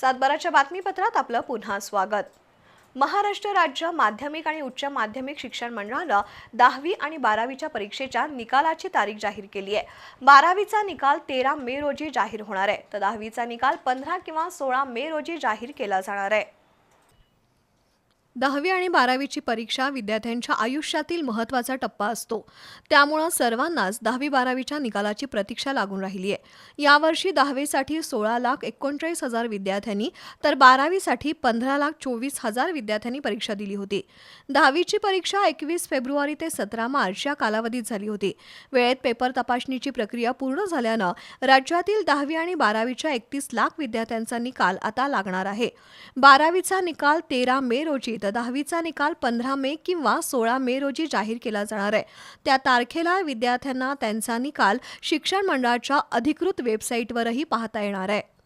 सातबाराच्या बातमीपत्रात आपलं पुन्हा स्वागत. महाराष्ट्र राज्य माध्यमिक आणि उच्च माध्यमिक शिक्षण मंडळानं दहावी आणि बारावीच्या परीक्षेच्या निकालाची तारीख जाहीर केली आहे. बारावीचा निकाल तेरा मे रोजी जाहीर होणार आहे. तर दहावीचा निकाल पंधरा किंवा सोळा मे रोजी जाहीर केला जाणार आहे. दहावी आणि बारावीची परीक्षा विद्यार्थ्यांच्या आयुष्यातील महत्त्वाचा टप्पा असतो. त्यामुळं सर्वांनाच दहावी बारावीच्या निकालाची प्रतीक्षा लागून राहिली आहे यावर्षी दहावीसाठी सोळा लाख एकोणचाळीस हजार विद्यार्थ्यांनी तर बारावीसाठी पंधरा लाख चोवीस हजार विद्यार्थ्यांनी परीक्षा दिली होती. दहावीची परीक्षा एकवीस फेब्रुवारी ते सतरा मार्च या कालावधीत झाली होती. वेळेत पेपर तपासणीची प्रक्रिया पूर्ण झाल्यानं राज्यातील दहावी आणि बारावीच्या एकतीस लाख विद्यार्थ्यांचा निकाल आता लागणार आहे. बारावीचा निकाल तेरा मे रोजी दहावीचा निकाल पंधरा मे किंवा सोळा मे रोजी जाहीर केला जाणार आहे. त्या तारखेला विद्यार्थ्यांना त्यांचा निकाल शिक्षण मंडळाच्या अधिकृत वेबसाईटवरही पाहता येणार आहे.